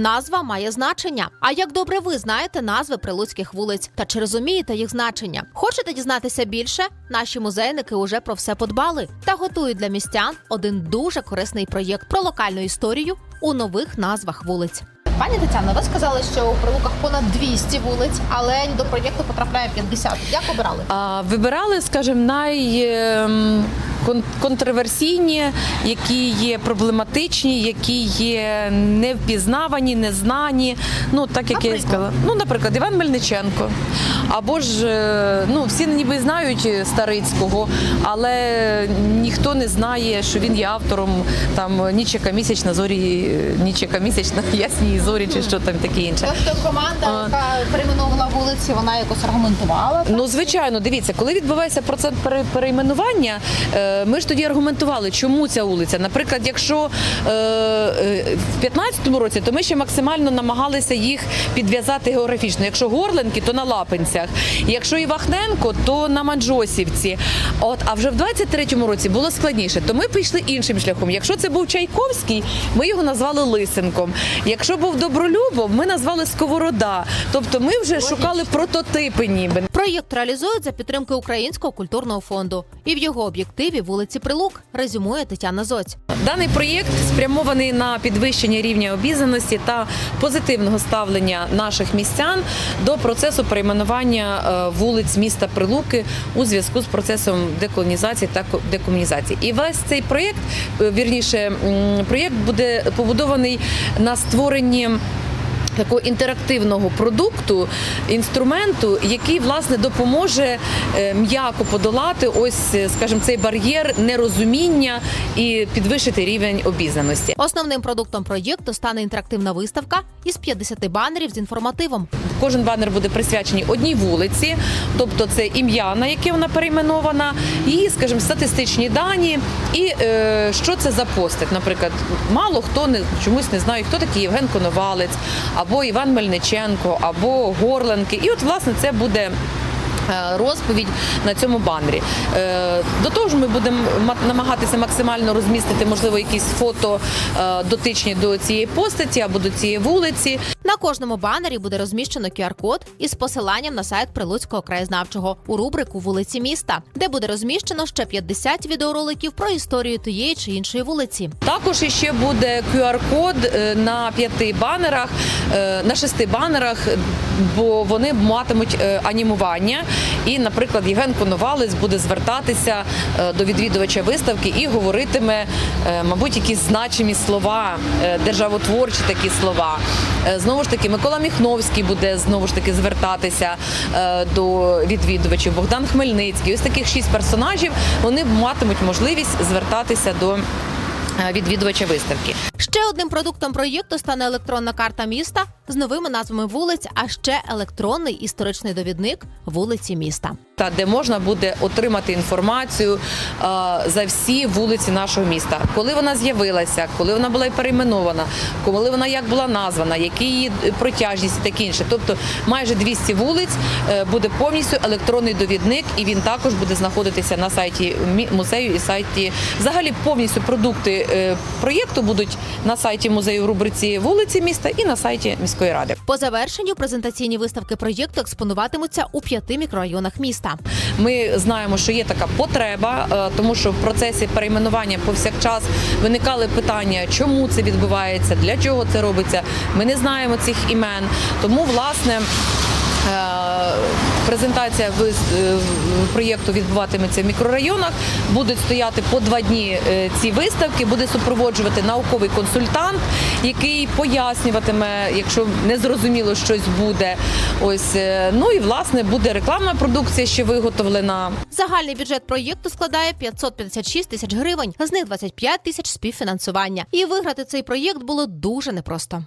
Назва має значення. А як добре ви знаєте назви прилуцьких вулиць та чи розумієте їх значення? Хочете дізнатися більше? Наші музейники уже про все подбали та готують для містян один дуже корисний проєкт про локальну історію у нових назвах вулиць. Пані Тетяно, ви сказали, що у прилуках понад 200 вулиць, але до проєкту потрапляє 50. Як обирали? А, Вибирали, скажімо, най. Контроверсійні, які є проблематичні, які є невпізнавані, незнані. Ну так як я і сказала. Ну, наприклад, Іван Мельниченко. Або ж е, ну всі ніби знають Старицького, але ніхто не знає, що він є автором там Нічика місячна зорі, Нічика місячна ясні зорі, чи що там таке інше. Тобто команда, яка перейменовувала вулиці, вона якось аргументувала. Ну, звичайно, дивіться, коли відбувається процес пере- перейменування, е, ми ж тоді аргументували, чому ця вулиця. Наприклад, якщо е, е, в 15-му році, то ми ще максимально намагалися їх підв'язати географічно. Якщо Горленки, то на Лапинцях. Якщо Івахненко, то на Манджосівці. От, а вже в 23-му році було складніше, то ми пішли іншим шляхом. Якщо це був Чайковський, ми його назвали Лисенком. Якщо був Добролюбов, ми назвали Сковорода. Тобто ми вже шукали прототипи ніби. Проєкт реалізують за підтримки Українського культурного фонду. І в його об'єктиві вулиці Прилук резюмує Тетяна Зоць. Даний проєкт спрямований на підвищення рівня обізнаності та позитивного ставлення наших містян до процесу перейменування е, вулиць міста Прилуки у зв'язку з процесом деколонізації та ко- декомунізації. І весь цей проєкт, е, вірніше, проєкт буде побудований на створенні. Такого інтерактивного продукту, інструменту, який власне допоможе е, м'яко подолати ось, е, скажімо, цей бар'єр нерозуміння і підвищити рівень обізнаності. Основним продуктом проєкту стане інтерактивна виставка із 50 банерів з інформативом. Кожен банер буде присвячений одній вулиці, тобто це ім'я, на яке вона перейменована, і, скажімо, статистичні дані, і е, що це за постать. Наприклад, мало хто не чомусь не знає, хто такий Євген Коновалець, або Іван Мельниченко, або Горленки. І от, власне, це буде. е, Розповідь на цьому банері. Е, До того ж, ми будемо ма- намагатися максимально розмістити, можливо, якісь фото е, дотичні до цієї постаті або до цієї вулиці. Кожному банері буде розміщено QR-код із посиланням на сайт Прилуцького краєзнавчого у рубрику вулиці міста, де буде розміщено ще 50 відеороликів про історію тієї чи іншої вулиці. Також іще буде QR-код е, на п'яти банерах, е, на шести банерах, бо вони матимуть е, анімування. І, наприклад, Євген Коновалець буде звертатися до відвідувача виставки і говоритиме, мабуть, якісь значимі слова, державотворчі такі слова. Знову ж таки, Микола Міхновський буде знову ж таки звертатися е, до відвідувачів. Богдан Хмельницький. Ось таких шість персонажів вони матимуть можливість звертатися до е, відвідувача виставки. Ще одним продуктом проєкту стане електронна карта міста з новими назвами вулиць, а ще електронний історичний довідник вулиці міста. Та де можна буде отримати інформацію е, за всі вулиці нашого міста, коли вона з'явилася, коли вона була перейменована, коли вона як була названа, які її протяжність і таке інше. Тобто майже 200 вулиць е, буде повністю електронний довідник, і він також буде знаходитися на сайті музею і сайті. Взагалі повністю продукти е, проєкту будуть на сайті музею в рубриці вулиці міста і на сайті міської ради. По завершенню презентаційні виставки проєкту експонуватимуться у п'яти мікрорайонах міста. Ми знаємо, що є така потреба, е, тому що в процесі перейменування повсякчас виникали питання, чому це відбувається, для чого це робиться. Ми не знаємо цих імен. Тому, власне. Презентація е, проєкту відбуватиметься в мікрорайонах. Будуть стояти по два дні е, ці виставки. Буде супроводжувати науковий консультант, який пояснюватиме, якщо не зрозуміло щось буде. Ось е, ну і власне буде рекламна продукція ще виготовлена. Загальний бюджет проєкту складає 556 тисяч гривень, з них 25 тисяч співфінансування. І виграти цей проєкт було дуже непросто.